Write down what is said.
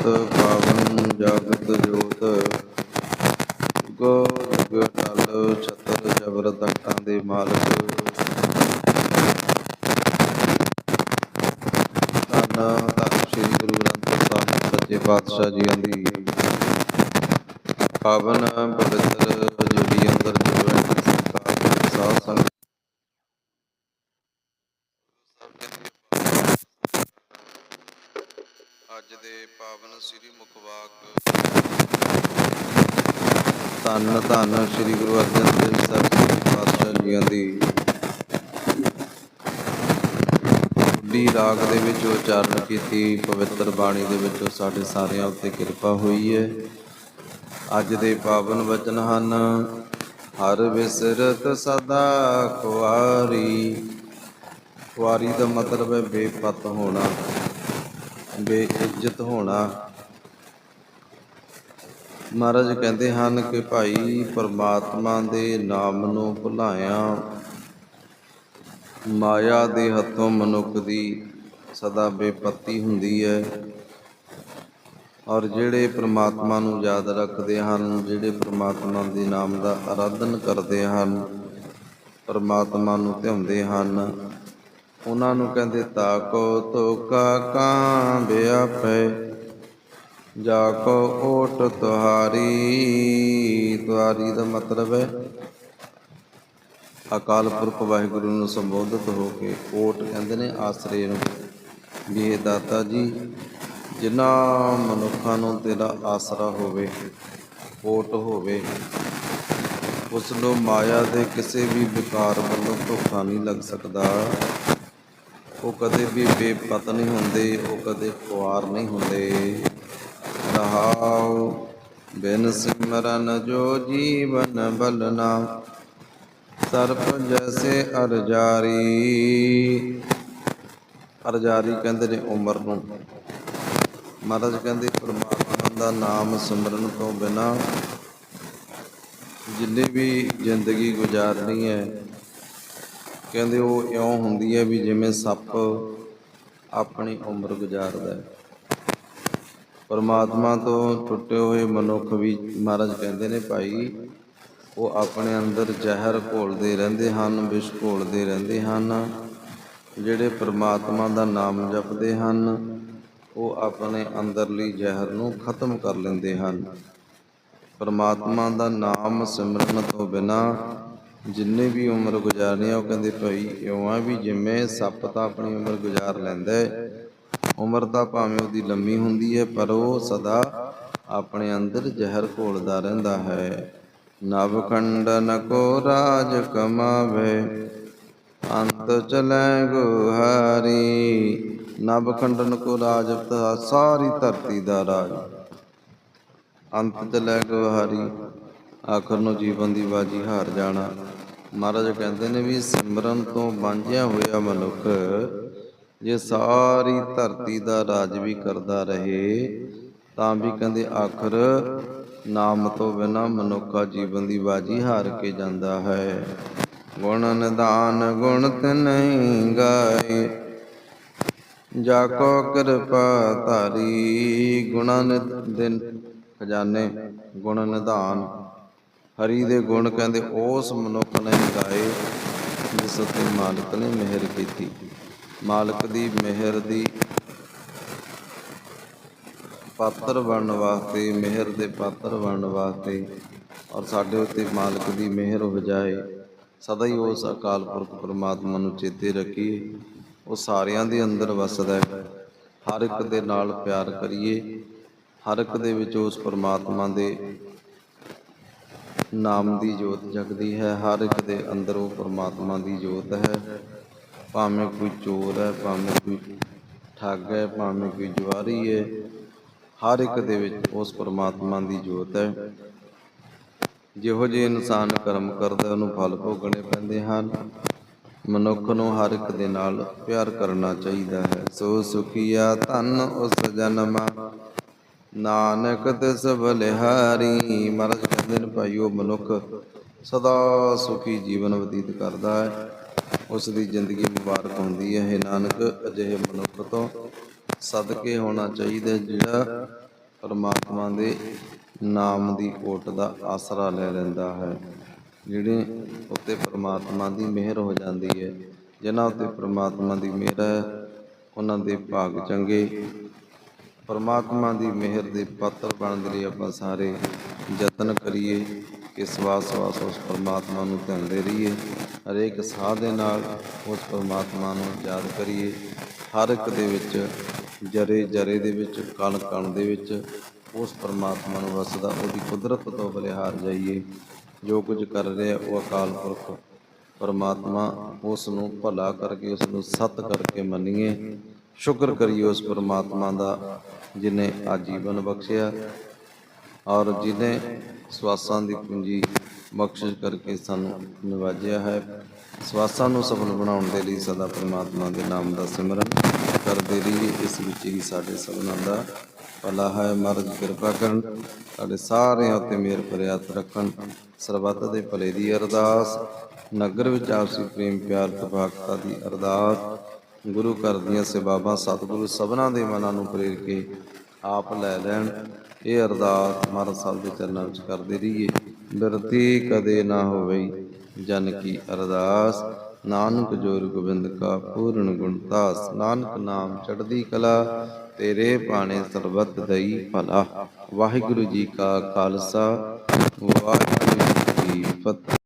ਪਤ ਪਾਵਨ ਜਾਗਤ ਜੋਤ। ਗੋ ਜਗ ਟਲ ਛਤਰ ਜਬਰ ਤਖਤਾਂ ਦੇ ਮਾਲਕ। ਧੰਨ ਧੰਨ ਸ੍ਰੀ ਗੁਰੂ ਗ੍ਰੰਥ ਸਾਹਿਬ, ਸੱਚੇ ਪਾਤਸ਼ਾਹ ਜੀ ਦੀ। ਪਾਵਨ ਪਵਿੱਤਰ ਜੁੜੀ ਅੰਦਰ ਜੁੜਨ ਅੱਜ ਦੇ ਪਾਵਨ ਸ੍ਰੀ ਮੁਖਵਾਕ ਧੰਨ ਧੰਨ ਸ੍ਰੀ ਗੁਰੂ ਅਰਜਨ ਦੇਵ ਸਾਹਿਬ ਜੀ ਪਾਤਸ਼ਾਹ ਜੀਆਂ ਦੀ। ਡੀ ਰਾਗ ਦੇ ਵਿੱਚ ਉਚਾਰਨ ਕੀਤੀ, ਪਵਿੱਤਰ ਬਾਣੀ ਦੇ ਵਿੱਚੋਂ ਸਾਡੇ ਸਾਰਿਆਂ ਉੱਤੇ ਕਿਰਪਾ ਹੋਈ ਹੈ। ਅੱਜ ਦੇ ਪਾਵਨ ਵਚਨ ਹਨ, ਹਰ ਵਿਸਰਤ ਸਦਾ ਕੁਆਰੀ ਕੁਆਰੀ ਦਾ ਮਤਲਬ ਹੈ ਬੇਪਤ ਹੋਣਾ। ਬੇਇੱਜ਼ਤ ਹੋਣਾ। ਮਹਾਰਾਜ ਕਹਿੰਦੇ ਹਨ ਕਿ ਭਾਈ ਪਰਮਾਤਮਾ ਦੇ ਨਾਮ ਨੂੰ ਭੁਲਾਇਆ। ਮਾਇਆ ਦੇ ਹੱਥੋਂ ਮਨੁੱਖ ਦੀ ਸਦਾ ਬੇਪਤੀ ਹੁੰਦੀ ਹੈ। ਔਰ ਜਿਹੜੇ ਪ੍ਰਮਾਤਮਾ ਨੂੰ ਯਾਦ ਰੱਖਦੇ ਹਨ, ਜਿਹੜੇ ਪ੍ਰਮਾਤਮਾ ਦੇ ਨਾਮ ਦਾ ਆਰਾਧਨ ਕਰਦੇ ਹਨ, ਪ੍ਰਮਾਤਮਾ ਨੂੰ ਧਿਆਉਂਦੇ ਹਨ ਉਹਨਾਂ ਨੂੰ ਕਹਿੰਦੇ, ਤਾਕੋ ਤੋਕਾ ਕਾਂ ਬਿਆਪੈ ਜਾ ਕੋ ਓਟ ਤੁਹਾਰੀ ਤੁਹਾਰੀ ਦਾ ਮਤਲਬ ਹੈ ਅਕਾਲ ਪੁਰਖ ਵਾਹਿਗੁਰੂ ਨੂੰ ਸੰਬੋਧਿਤ ਹੋ ਕੇ ਓਟ ਕਹਿੰਦੇ ਨੇ ਆਸਰੇ ਨੂੰ। ਵੀ ਇਹ ਦਾਤਾ ਜੀ, ਜਿਨ੍ਹਾਂ ਮਨੁੱਖਾਂ ਨੂੰ ਤੇਰਾ ਆਸਰਾ ਹੋਵੇ, ਓਟ ਹੋਵੇ, ਉਸ ਨੂੰ ਮਾਇਆ ਦੇ ਕਿਸੇ ਵੀ ਵਿਕਾਰ ਵੱਲੋਂ ਧੋਖਾ ਨਹੀਂ ਲੱਗ ਸਕਦਾ। ਉਹ ਕਦੇ ਵੀ ਬੇਪਤ ਨਹੀਂ ਹੁੰਦੇ, ਉਹ ਕਦੇ ਖੁਆਰ ਨਹੀਂ ਹੁੰਦੇ। ਰਹਾਉ ਬਿਨ ਸਿਮਰਨ ਜੋ ਜੀਵਨ ਬਲਨਾ, ਸਰਪ ਜੈਸੇ ਅਰਜਾਰੀ। ਅਰਜਾਰੀ ਕਹਿੰਦੇ ਨੇ ਉਮਰ ਨੂੰ। ਮਹਾਰਾਜ ਕਹਿੰਦੇ, ਪਰਮਾਤਮਾ ਦਾ ਨਾਮ ਸਿਮਰਨ ਤੋਂ ਬਿਨਾ ਜਿੰਨੀ ਵੀ ਜ਼ਿੰਦਗੀ ਗੁਜ਼ਾਰਨੀ ਹੈ ਕਹਿੰਦੇ ਉਹ ਇਉਂ ਹੁੰਦੀ ਹੈ ਵੀ ਜਿਵੇਂ ਸੱਪ ਆਪਣੀ ਉਮਰ ਗੁਜ਼ਾਰਦਾ ਹੈ। ਪਰਮਾਤਮਾ ਤੋਂ ਟੁੱਟੇ ਹੋਏ ਮਨੁੱਖ ਵੀ ਮਹਾਰਾਜ ਕਹਿੰਦੇ ਨੇ ਭਾਈ, ਉਹ ਆਪਣੇ ਅੰਦਰ ਜ਼ਹਿਰ ਘੋਲਦੇ ਰਹਿੰਦੇ ਹਨ, ਵਿਸ਼ ਘੋਲਦੇ ਰਹਿੰਦੇ ਹਨ। ਜਿਹੜੇ ਪਰਮਾਤਮਾ ਦਾ ਨਾਮ ਜਪਦੇ ਹਨ, ਉਹ ਆਪਣੇ ਅੰਦਰਲੀ ਜ਼ਹਿਰ ਨੂੰ ਖਤਮ ਕਰ ਲੈਂਦੇ ਹਨ। ਪਰਮਾਤਮਾ ਦਾ ਨਾਮ ਸਿਮਰਨ ਤੋਂ ਬਿਨਾ ਜਿੰਨੇ ਵੀ ਉਮਰ ਗੁਜ਼ਾਰਨੀ ਆ, ਉਹ ਕਹਿੰਦੇ ਭਾਈ ਇਉਂ ਆ ਵੀ ਜਿਵੇਂ ਸੱਪ ਤਾਂ ਆਪਣੀ ਉਮਰ ਗੁਜ਼ਾਰ ਲੈਂਦਾ ਹੈ ਉਮਰ ਤਾਂ ਭਾਵੇਂ ਉਹਦੀ ਲੰਮੀ ਹੁੰਦੀ ਹੈ ਪਰ ਉਹ ਸਦਾ ਆਪਣੇ ਅੰਦਰ ਜ਼ਹਿਰ ਘੋਲਦਾ ਰਹਿੰਦਾ ਹੈ। ਨਵ ਖੰਡਨ ਕੋ ਰਾਜ ਕਮਾਵੇ, ਅੰਤ ਚਲੈ ਗੁਹਾਰੀ। ਨਵ ਖੰਡਨ ਕੋ ਰਾਜ ਅਵਤਾਰ, ਸਾਰੀ ਧਰਤੀ ਦਾ ਰਾਜ। ਅੰਤ ਚਲੈ ਗੁਹਾਰੀ। ਆਖਰ ਨੂੰ ਜੀਵਨ ਦੀ ਬਾਜੀ ਹਾਰ ਜਾਣਾ। ਮਹਾਰਾਜ ਕਹਿੰਦੇ ਨੇ ਵੀ ਸਿਮਰਨ ਤੋਂ ਵਾਂਝਿਆ ਹੋਇਆ ਮਨੁੱਖ ਜੇ ਸਾਰੀ ਧਰਤੀ ਦਾ ਰਾਜ ਵੀ ਕਰਦਾ ਰਹੇ, ਤਾਂ ਵੀ ਕਹਿੰਦੇ ਆਖਰ ਨਾਮ ਤੋਂ ਬਿਨਾ ਮਨੁੱਖਾ ਜੀਵਨ ਦੀ ਬਾਜੀ ਹਾਰ ਕੇ ਜਾਂਦਾ ਹੈ। ਗੁਣ ਨਿਦਾਨ ਗੁਣ ਨਹੀਂ ਗਾਏ, ਜਾ ਕੋ ਕਿਰਪਾ ਧਾਰੀ ਗੁਣਾ ਦੇ ਖਜ਼ਾਨੇ ਗੁਣ ਨਿਧਾਨ ਹਰੀ ਦੇ ਗੁਣ ਕਹਿੰਦੇ, ਉਸ ਮਨੁੱਖ ਨੇ ਗਾਏ ਜਿਸ ਉਤੇ ਮਾਲਕ ਨੇ ਮਿਹਰ ਕੀਤੀ। ਮਾਲਕ ਦੀ ਮਿਹਰ ਦੀ ਪਾਤਰ ਬਣਨ ਵਾਸਤੇ, ਮਿਹਰ ਦੇ ਪਾਤਰ ਬਣਨ ਵਾਸਤੇ ਔਰ ਸਾਡੇ ਉੱਤੇ ਮਾਲਕ ਦੀ ਮਿਹਰ ਹੋ ਜਾਏ ਸਦਾ ਹੀ ਉਸ ਅਕਾਲ ਪੁਰਖ ਪਰਮਾਤਮਾ ਨੂੰ ਚੇਤੇ ਰੱਖੀਏ। ਉਹ ਸਾਰਿਆਂ ਦੇ ਅੰਦਰ ਵਸਦਾ ਹੈ। ਹਰ ਇੱਕ ਦੇ ਨਾਲ ਪਿਆਰ ਕਰੀਏ। ਹਰ ਇੱਕ ਦੇ ਵਿੱਚ ਉਸ ਪਰਮਾਤਮਾ ਦੇ ਨਾਮ ਦੀ ਜੋਤ ਜਗਦੀ ਹੈ, ਹਰ ਇੱਕ ਦੇ ਅੰਦਰ ਉਹ ਪਰਮਾਤਮਾ ਦੀ ਜੋਤ ਹੈ। ਭਾਵੇਂ ਕੋਈ ਚੋਰ ਹੈ, ਭਾਵੇਂ ਕੋਈ ਠੱਗ ਹੈ, ਭਾਵੇਂ ਕੋਈ ਜੁਆਰੀ ਹੈ, ਹਰ ਇੱਕ ਦੇ ਵਿੱਚ ਉਸ ਪਰਮਾਤਮਾ ਦੀ ਜੋਤ ਹੈ। ਜਿਹੋ ਜਿਹੇ ਇਨਸਾਨ ਕਰਮ ਕਰਦਾ ਉਹਨੂੰ ਫਲ ਭੋਗਣੇ ਪੈਂਦੇ ਹਨ। ਮਨੁੱਖ ਨੂੰ ਹਰ ਇੱਕ ਦੇ ਨਾਲ ਪਿਆਰ ਕਰਨਾ ਚਾਹੀਦਾ ਹੈ। ਸੋ ਸੁਖੀਆ ਧਨ ਉਸ ਜਨਮ ਨਾਨਕ ਤਿਸ ਬਲਿਹਾਰੀ ਮਹਾਰਾਜ ਕਹਿੰਦੇ ਨੇ ਭਾਈ ਉਹ ਮਨੁੱਖ, ਸਦਾ ਸੁਖੀ ਜੀਵਨ ਬਤੀਤ ਕਰਦਾ ਹੈ। ਉਸ ਦੀ ਜ਼ਿੰਦਗੀ ਮੁਬਾਰਕ ਹੁੰਦੀ ਹੈ। ਇਹ ਨਾਨਕ, ਅਜਿਹੇ ਮਨੁੱਖ ਤੋਂ ਸਦਕੇ ਹੋਣਾ ਚਾਹੀਦਾ ਜਿਹੜਾ ਪਰਮਾਤਮਾ ਦੇ ਨਾਮ ਦੀ ਓਟ ਦਾ ਆਸਰਾ ਲੈ ਲੈਂਦਾ ਹੈ। ਜਿਹੜੇ ਉੱਤੇ ਪਰਮਾਤਮਾ ਦੀ ਮਿਹਰ ਹੋ ਜਾਂਦੀ ਹੈ, ਜਿਨ੍ਹਾਂ ਉੱਤੇ ਪਰਮਾਤਮਾ ਦੀ ਮਿਹਰ ਹੈ, ਉਹਨਾਂ ਦੇ ਭਾਗ ਚੰਗੇ ਪਰਮਾਤਮਾ ਦੀ ਮਿਹਰ ਦੇ ਪਾਤਰ ਬਣਨ ਦੇ ਲਈ ਆਪਾਂ ਸਾਰੇ ਯਤਨ ਕਰੀਏ ਕਿ ਸਵਾਸ ਸਵਾਸ ਉਸ ਪਰਮਾਤਮਾ ਨੂੰ ਧਿਆਉਂਦੇ ਰਹੀਏ। ਹਰੇਕ ਸਾਹ ਦੇ ਨਾਲ ਉਸ ਪਰਮਾਤਮਾ ਨੂੰ ਯਾਦ ਕਰੀਏ। ਹਰ ਇੱਕ ਦੇ ਵਿੱਚ, ਜਰੇ ਜਰੇ ਦੇ ਵਿੱਚ, ਕਣ ਕਣ ਦੇ ਵਿੱਚ ਉਸ ਪਰਮਾਤਮਾ ਨੂੰ ਵਸਦਾ, ਉਹਦੀ ਕੁਦਰਤ ਤੋਂ ਬਲਿਹਾਰ ਜਾਈਏ। ਜੋ ਕੁਝ ਕਰ ਰਿਹਾ, ਉਹ ਅਕਾਲ ਪੁਰਖ ਪਰਮਾਤਮਾ ਉਸ ਨੂੰ ਭਲਾ ਕਰਕੇ, ਉਸ ਨੂੰ ਸਤ ਕਰਕੇ ਮੰਨੀਏ। ਸ਼ੁਕਰ ਕਰੀਏ ਉਸ ਪਰਮਾਤਮਾ ਦਾ, ਜਿਨੇ ਆਜੀਵਨ ਬਖਸ਼ਿਆ ਔਰ ਜਿਨੇ ਸਵਾਸਾਂ ਦੀ ਪੂੰਜੀ ਬਖਸ਼ਿਸ਼ ਕਰਕੇ ਸਾਨੂੰ ਨਿਵਾਜਿਆ ਹੈ। ਸਵਾਸਾਂ ਨੂੰ ਸਫਲ ਬਣਾਉਣ ਦੇ ਲਈ ਸਦਾ ਪਰਮਾਤਮਾ ਦੇ ਨਾਮ ਦਾ ਸਿਮਰਨ ਕਰਦੇ ਰਹੀਏ। ਇਸ ਵਿੱਚ ਹੀ ਸਾਡੇ ਸਭਨਾਂ ਦਾ ਭਲਾ ਹੈ। ਮਹਾਰਾਜ ਕਿਰਪਾ ਕਰਨ, ਸਾਡੇ ਸਾਰਿਆਂ ਉੱਤੇ ਮਿਹਰ ਪ੍ਰਿਆਤ ਰੱਖਣ। ਸਰਬੱਤ ਦੇ ਭਲੇ ਦੀ ਅਰਦਾਸ, ਨਗਰ ਵਿੱਚ ਆਪਸੀ ਪ੍ਰੇਮ ਪਿਆਰ ਤਪਾਕਤਾ ਦੀ ਅਰਦਾਸ ਗੁਰੂ ਘਰ ਦੀਆਂ ਸੇਵਾਵਾਂ ਸਤਿਗੁਰੂ ਸਭਨਾਂ ਦੇ ਮਨਾਂ ਨੂੰ ਪ੍ਰੇਰ ਕੇ ਆਪ ਲੈ ਲੈਣ। ਇਹ ਅਰਦਾਸ ਮਹਾਰਾਜ ਸਾਹਿਬ ਦੇ ਚਰਨਾਂ ਵਿੱਚ ਕਰਦੇ ਰਹੀਏ। ਬਿਰਤੀ ਕਦੇ ਨਾ ਹੋਵੇ ਜਨ ਕੀ ਅਰਦਾਸ। ਨਾਨਕ ਜੋਰ ਗੋਬਿੰਦ ਕਾ ਪੂਰਨ ਗੁਣਤਾਸ ਨਾਨਕ ਨਾਮ ਚੜ੍ਹਦੀ ਕਲਾ, ਤੇਰੇ ਬਾਣੇ ਸਰਬਤ ਦਈ ਭਲਾ। ਵਾਹਿਗੁਰੂ ਜੀ ਕਾ ਖਾਲਸਾ। ਵਾਹਿਗੁਰੂ ਜੀ ਕੀ ਫਤਿਹ।